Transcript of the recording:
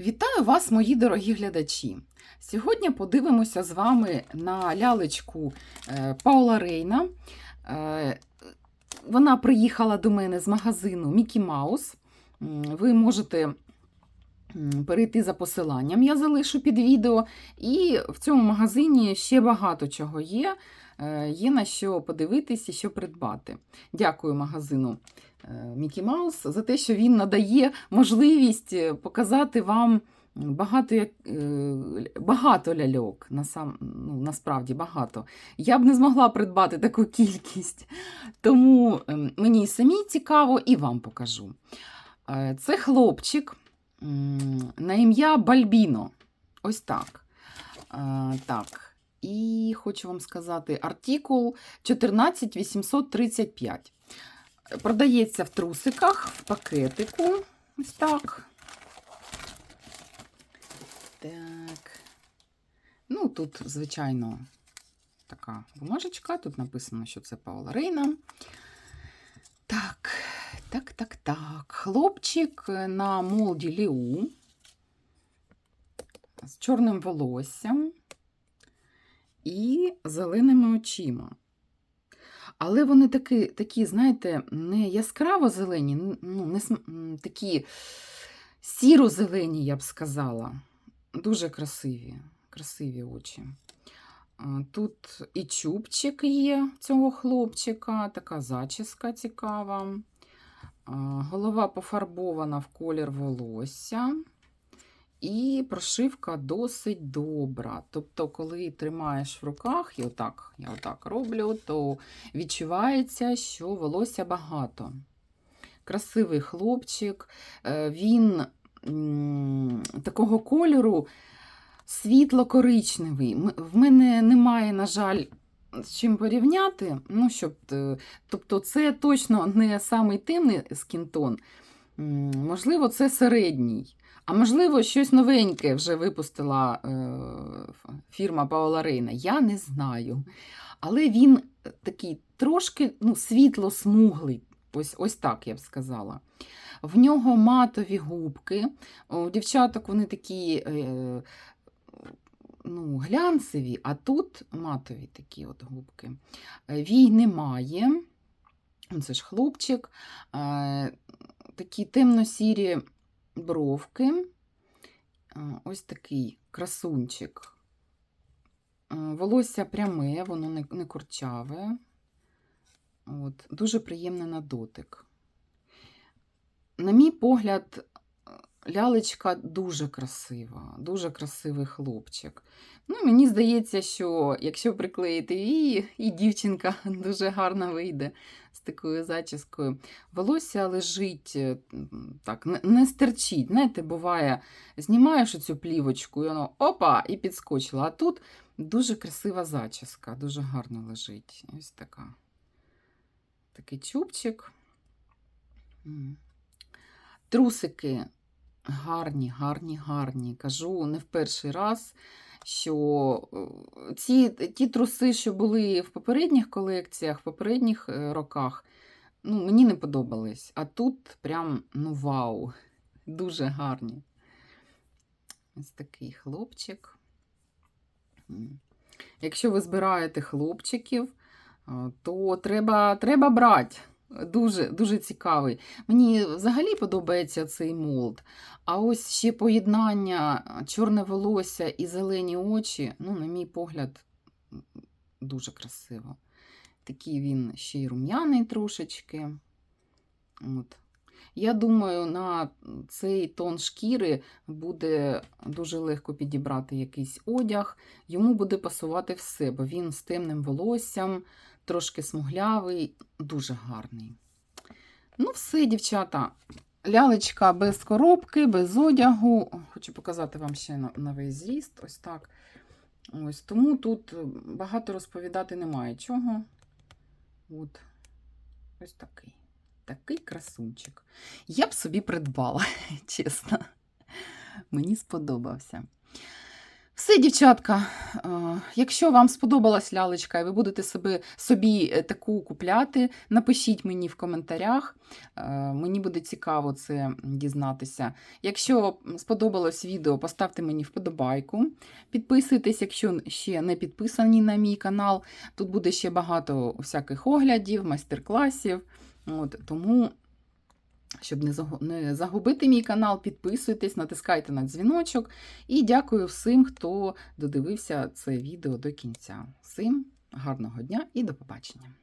Вітаю вас, мої дорогі глядачі! Сьогодні подивимося з вами на лялечку е, Паула Рейна. Е, Вона приїхала до мене з магазину Мікі Маус. Ви можете перейти за посиланням, я залишу під відео. І в цьому магазині ще багато чого є. Е, Є на що подивитись і що придбати. Дякую магазину Мікі Маус за те, що він надає можливість е, показати вам багато, е, багато ляльок. Насам, ну, насправді багато. Я б не змогла придбати таку кількість. Тому ем, мені і самій цікаво, і вам покажу. Е, Це хлопчик на ім'я Бальбіно. Ось так. Е, Так. І хочу вам сказати артикул 14835. Продається в трусиках, в пакетику. Ось так. Так. Ну, тут, звичайно, така бумажечка. Тут написано, що це Паула Рейна. Так, так, так, так. Хлопчик на молді Ліу з чорним волоссям і зеленими очима. Але вони такі, такі знаєте, не яскраво зелені, ну, не такі сіро-зелені, я б сказала. Дуже красиві, красиві очі. Тут і чубчик є цього хлопчика, така зачіска цікава. Голова пофарбована в колір волосся. І прошивка досить добра. Тобто, коли тримаєш в руках, і отак, я отак роблю, то відчувається, що волосся багато. Красивий хлопчик, е, він такого кольору світло-коричневий. В мене немає, на жаль, з чим порівняти. Ну, щоб, е, тобто, це точно не самий темний скінтон. Можливо, це середній. А можливо, щось новеньке вже випустила е, фірма Паула Рейна. Я не знаю. Але він такий трошки ну, світло-смуглий. Ось, ось так я б сказала. В нього матові губки. У дівчаток вони такі е, ну, глянцеві, а тут матові такі от губки. Е, Вій немає. Це ж хлопчик. Е, такі темно-сірі бровки. Ось такий красунчик. Волосся пряме, воно не, курчаве. От, дуже приємне на дотик. На мій погляд, лялечка дуже красива, дуже красивий хлопчик. Ну, мені здається, що якщо приклеїти її, і дівчинка дуже гарно вийде з такою зачіскою. Волосся лежить е, так, не, стерчить. Знаєте, буває, знімаєш оцю плівочку, і воно опа, і підскочило. А тут дуже красива зачіска, дуже гарно лежить. Ось така. Такий чубчик. Трусики гарні, гарні, гарні. Кажу не в перший раз, що е, ці, ті труси, що були в попередніх колекціях, в попередніх е, роках, ну, мені не подобались. А тут прям ну вау, дуже гарні. Ось такий хлопчик. Якщо ви збираєте хлопчиків, то треба, треба брати. Дуже, дуже цікавий. Мені взагалі подобається цей молд. А ось ще поєднання чорне волосся і зелені очі, ну, на мій погляд, дуже красиво. Такий він ще й рум'яний трошечки. От. Я думаю, на цей тон шкіри буде дуже легко підібрати якийсь одяг. Йому буде пасувати все, бо він з темним волоссям, трошки смуглявий, дуже гарний. Ну, все, дівчата. Лялечка без коробки, без одягу. Хочу показати вам ще на зріст. Ось так. Ось, тому тут багато розповідати немає чого. От. Ось такий. Такий красунчик. Я б собі придбала, чесно. Мені сподобався. Все, дівчатка, якщо вам сподобалась лялечка і ви будете собі, собі е, таку купляти, напишіть мені в коментарях. Е, Мені буде цікаво це дізнатися. Якщо сподобалось відео, поставте мені вподобайку. Підписуйтесь, якщо ще не підписані на мій канал. Тут буде ще багато всяких оглядів, майстер-класів. От, тому, щоб не загубити мій канал, підписуйтесь, натискайте на дзвіночок. І дякую всім, хто додивився це відео до кінця. Всім гарного дня і до побачення!